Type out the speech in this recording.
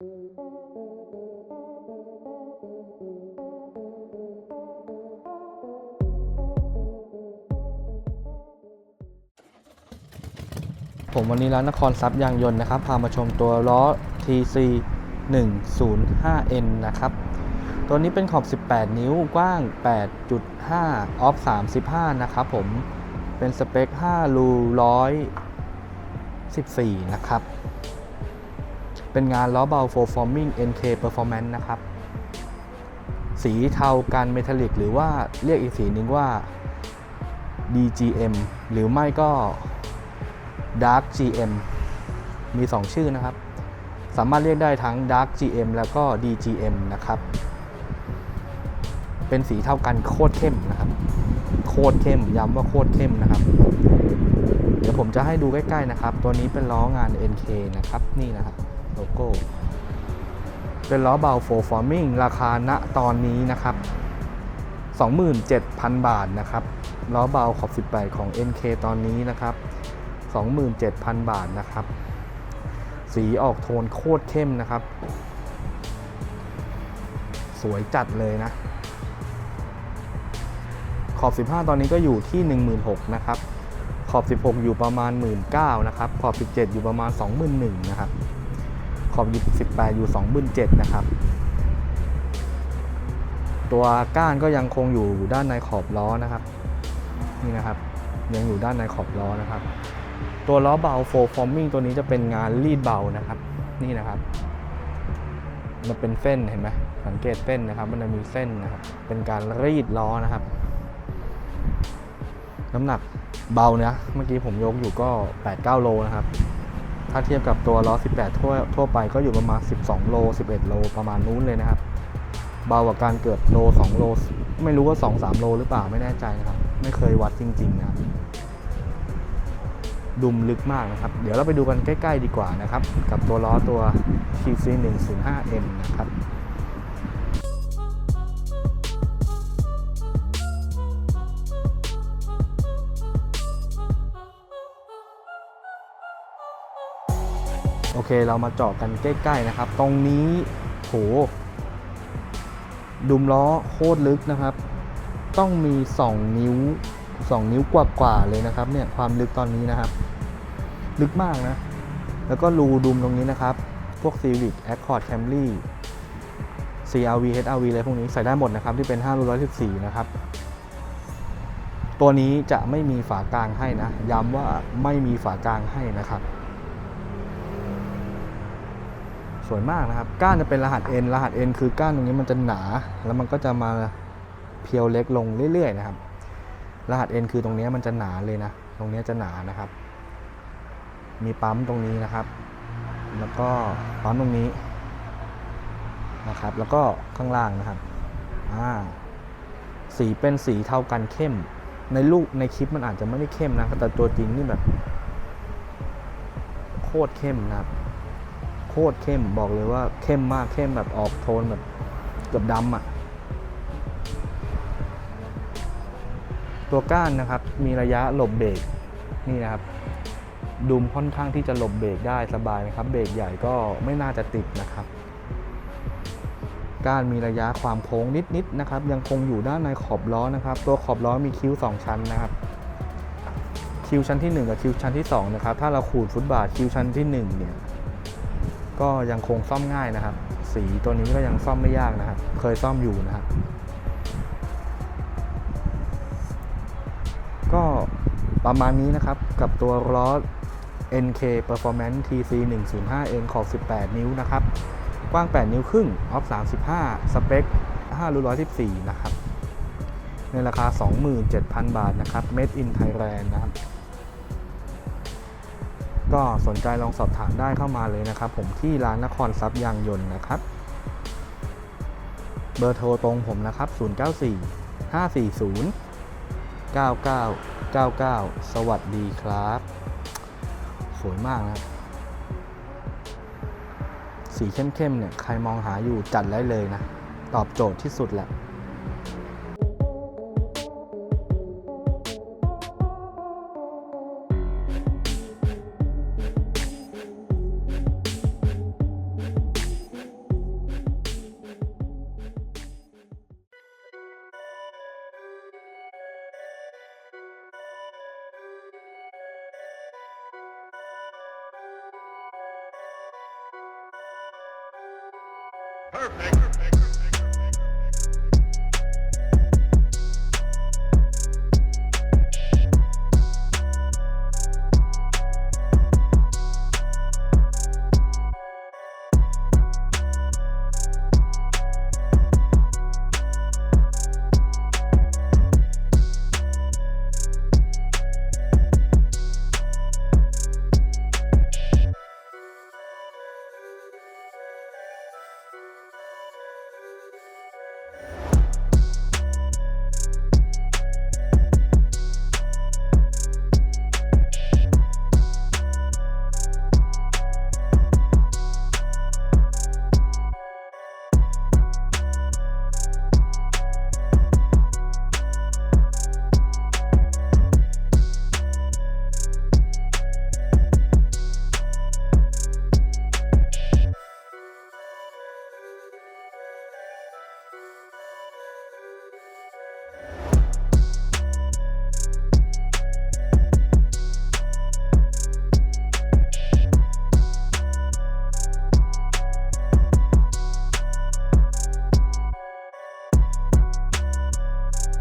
ผมวันนี้ร้านนครทรัพย์ยางยนต์นะครับ พามาชมตัวล้อ TC 105N นะครับ ตัวนี้เป็นขอบ 18 นิ้วกว้าง 8.5 ออฟ 35 นะครับผม เป็นสเปค 5 รู 114 นะครับ เป็นงานล้อเบา Full Forming NK Performance นะครับ สีเทากันเมทัลลิกหรือว่าเรียกอีกสีหนึ่งว่า DGM หรือไม่ก็ Dark GM มี 2 ชื่อนะครับ สามารถเรียกได้ทั้ง Dark GM แล้วก็ DGM นะครับ เป็นสีเท่ากันโคตรเข้มนะครับ โคตรเข้มย้ำว่าโคตรเข้มนะครับ เดี๋ยวผมจะให้ดูใกล้ ๆ นะครับ ตัวนี้เป็นล้องาน NK นะครับ นี่นะครับ โลโก้ เป็นล้อเบา Full Forming ราคาณตอนนี้นะครับ 27,000 บาทนะครับ ล้อเบาขอบ 18 ของ NK ตอนนี้นะครับ 27,000 บาทนะครับ สีออกโทนโคตรเข้มนะครับ สวยจัดเลยนะ ขอบ 15 ตอนนี้ก็อยู่ที่ 16,000นะครับขอบ 16 อยู่ประมาณ 19,000นะครับ ขอบ 17 อยู่ประมาณ 21,000นะครับ อบ18 อยู่ 27,000นะครับ ตัวก้านก็ยังคงอยู่ด้านในขอบล้อนะครับ นี่นะครับ ยังอยู่ด้านในขอบล้อนะครับ ตัวล้อเบาโฟฟอร์มิงตัวนี้จะเป็นงานรีดเบานะครับ นี่นะครับมันเป็นเส้นเห็นไหมสังเกตเส้นนะครับ มันจะมีเส้นนะครับ เป็นการรีดล้อนะครับ น้ำหนักเบานะเมื่อกี้ผมยกอยู่ก็8-9โลนะครับ ถ้าเทียบกับตัวล้อ 18 ทั่วทั่วไปก็อยู่ประมาณ 12 โล 11 โลประมาณนู้นเลยนะครับ เบากว่าการเกิดโล 2 โล ไม่รู้ว่า 2-3 โลหรือเปล่าไม่แน่ใจนะครับ ไม่เคยวัดจริง ๆ นะครับดุมลึกมากนะครับ เดี๋ยวเราไปดูกันใกล้ ๆ ดีกว่านะครับ กับตัวล้อตัว TC 105M นะครับ โอเคเรามาเจาะกันใกล้ ๆนะครับ ตรงนี้โหดุมล้อโคตรลึกนะครับ ต้องมี 2 นิ้ว 2 นิ้วกว่าๆเลยนะครับ เนี่ยความลึกตอนนี้นะครับ ลึกมากนะ แล้วก็รูดุมตรงนี้นะครับ พวก Civic Accord Camry CRV HRV อะไรพวกนี้ใส่ได้หมดนะครับ ที่เป็น514นะครับ ตัวนี้จะไม่มีฝากลางให้นะ ย้ำว่าไม่มีฝากลางให้นะครับ สวยมากนะครับ ก้านจะเป็นรหัส N รหัส N คือก้านตรงนี้มันจะหนา แล้วมันก็จะมาเพียวเล็กลงเรื่อยๆนะครับ รหัส N คือตรงนี้มันจะหนาเลยนะ ตรงนี้จะหนานะครับ มีปั๊มตรงนี้นะครับ แล้วก็ปั๊มตรงนี้นะครับ แล้วก็ข้างล่างนะครับ อ่า สีเป็นสีเท่ากันเข้ม ในรูปในคลิปมันอาจจะไม่ได้เข้มนะ แต่ตัวจริงนี่แบบ โคตรเข้มนะครับ ตรเข้มบอกเลยว่าเข้มมากเข้มแบบออกโทนแบบเกือบดำอะ่ะ ตัวก้านนะครับมีระยะหลบเบรกนี่นะครับดุมค่อนข้างที่จะหลบเบรกได้สบายนะครับ เบรกใหญ่ก็ไม่น่าจะติดนะครับ ก้านมีระยะความโค้งนิดๆนะครับ ยังคงอยู่ด้านในขอบล้อนะครับ ตัวขอบล้อมีคิ้ว 2 ชั้นนะครับ คิ้วชั้นที่ 1 กับคิ้วชั้นที่2นะครับถ้าเราขูดฟุตบาทคิ้วชั้นที่1เนี่ย ก็ยังคงซ่อมง่ายนะครับ สีตัวนี้ก็ยังซ่อมไม่ยากนะครับ เคยซ่อมอยู่นะครับ ก็ประมาณนี้นะครับกับตัวล้อ NK Performance TC 105 N ขอบ 18 นิ้วนะครับ กว้าง 8 นิ้วครึ่ง ออฟ 35 สเปค5รู114 นะครับ ในราคา 27,000 บาทนะครับ Made in Thailand นะครับ ก็สนใจลองสอบถามได้เข้ามาเลยนะครับ ผมที่ร้านนครทรัพย์ยางยนต์นะครับ เบอร์โทรตรงผมนะครับ 094 540 9999 สวัสดีครับ สวยมากนะ สีเข้มๆเนี่ย ใครมองหาอยู่จัดได้เลยนะ ตอบโจทย์ที่สุดแหละ Perfect. Perfect.